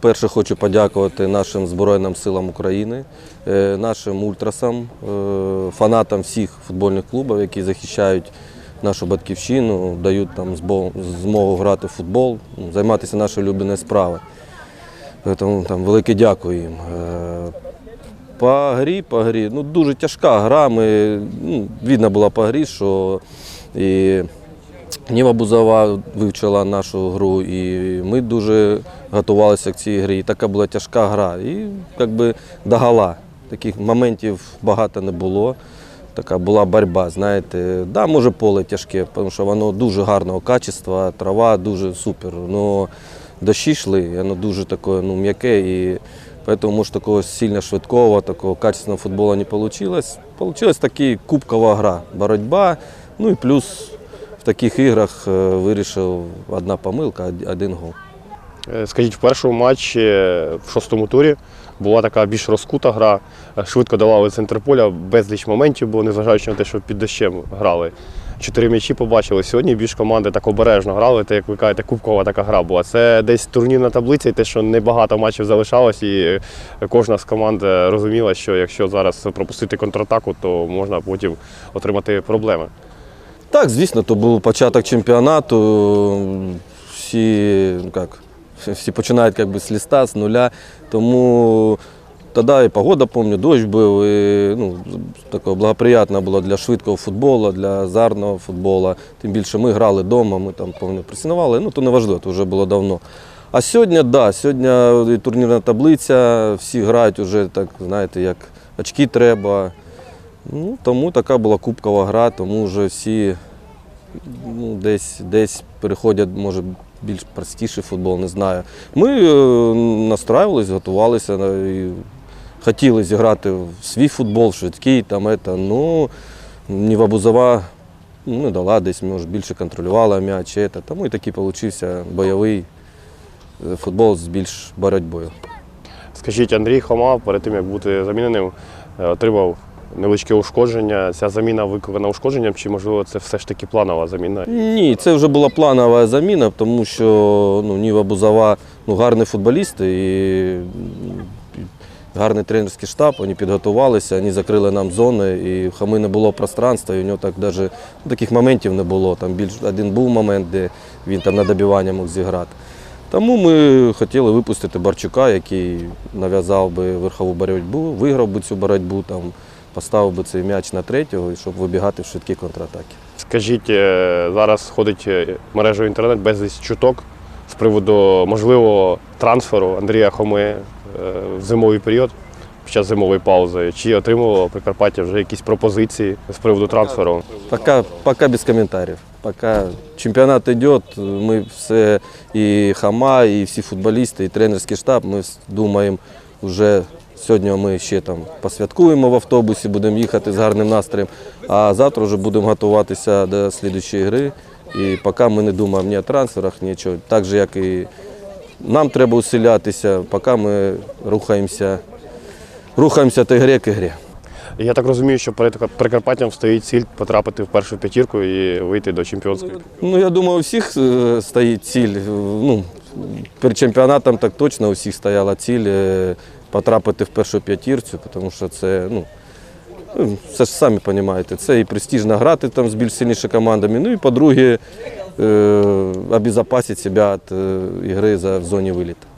Перше хочу подякувати нашим Збройним силам України, е, нашим ультрасам, е, фанатам всіх футбольних клубів, які захищають нашу батьківщину, дають нам змогу грати в футбол, займатися нашою улюбленою справою. Тому там велике дякую їм. Е, По грі, по грі, ну дуже тяжка гра. Ми, ну, видно було по грі, що і Ніва Бузова вивчила нашу гру, і ми дуже готувалися к цій грі. І така була тяжка гра. І якби догала. Таких моментів багато не було. Така була боротьба, знаєте. Да, може поле тяжке, тому що воно дуже гарного качества, трава дуже супер. Но дощі йшли, воно дуже таке ну, м'яке. І Поэтому, може, такого сильно швидкого, такого качественного футболу не вийшло. Получилась таки кубкова гра, боротьба. Ну і плюс таких іграх е, вирішив одна помилка, один гол. Е, Скажіть, в першому матчі в шостому турі була така більш розкута гра. Е, Швидко давали центр поля, безліч моментів було, незважаючи на те, що під дощем грали. Чотири м'ячі побачили. Сьогодні більш команди так обережно грали, та як ви кажете, кубкова така гра була. Це десь турнірна таблиця, і те, що небагато матчів залишалось, і кожна з команд розуміла, що якщо зараз пропустити контратаку, то можна потім отримати проблеми. Так, звісно, то був початок чемпіонату. Всі, ну як, всі починають як з листа, з нуля. Тому тоді і погода, пам'ятаю, дощ був. І, ну, таке благоприятно було для швидкого футболу, для азартного футболу. Тим більше ми грали вдома, ми там пам'ятаю, пресинували, ну то не важливо, то вже було давно. А сьогодні, так, да, сьогодні турнірна таблиця, всі грають вже так, знаєте, як очки треба. Ну, тому така була кубкова гра, тому вже всі ну, десь, десь переходять, може, більш простіший футбол, не знаю. Ми е, настраювалися, готувалися і хотіли зіграти в свій футбол, швидкий, там, это, ну, Ніва Бузова ну, не дала десь, може, більше контролювала м'яч. это. Тому і такий получився бойовий е, футбол з більш боротьбою. Скажіть, Андрій Хома перед тим, як бути заміненим, е, отримав невеличке ушкодження. Ця заміна викликана ушкодженням, чи можливо це все ж таки планова заміна? Ні, це вже була планова заміна, тому що ну, Ніва Бузова ну, гарний футболіст і гарний тренерський штаб, вони підготувалися, вони закрили нам зони, і в Хами не було пространства, і у нього так даже, ну, таких моментів не було. Там більш один був момент, де він там на добивання мог зіграти. Тому ми хотіли випустити Барчука, який нав'язав би верхову боротьбу, виграв би цю боротьбу, там, поставив би цей м'яч на третього, щоб вибігати в швидкі контратаки. Скажіть, е, зараз ходить е, мережею інтернет безліч чуток з приводу можливого трансферу Андрія Хоми е, в зимовий період під час зимової паузи. Чи отримувало Прикарпаття вже якісь пропозиції з приводу трансферу? Пока, пока без комментариев. Пока чемпионат идет, мы все, и Хама, и всі футболісти, і тренерський штаб, ми думаємо, вже сьогодні ми ще там посвяткуємо в автобусі, будемо їхати з гарним настроєм, а завтра вже будемо готуватися до слідчої гри. І поки ми не думаємо ні о трансферах, нічого. Так же, як і нам треба усилятися, поки ми рухаємося, рухаємося та грі к грі. Я так розумію, що перед Прикарпаттям стоїть ціль потрапити в першу п'ятірку і вийти до чемпіонської. Ну, я думаю, у всіх е, стоїть ціль. Ну, перед чемпіонатом так точно у всіх стояла ціль е, потрапити в першу п'ятірцю, тому що це, ну, все це ж самі розумієте, це і престижно грати там з більш сильнішими командами. Ну і по-друге, е, обезопасити себе від е, ігри в зоні виліту.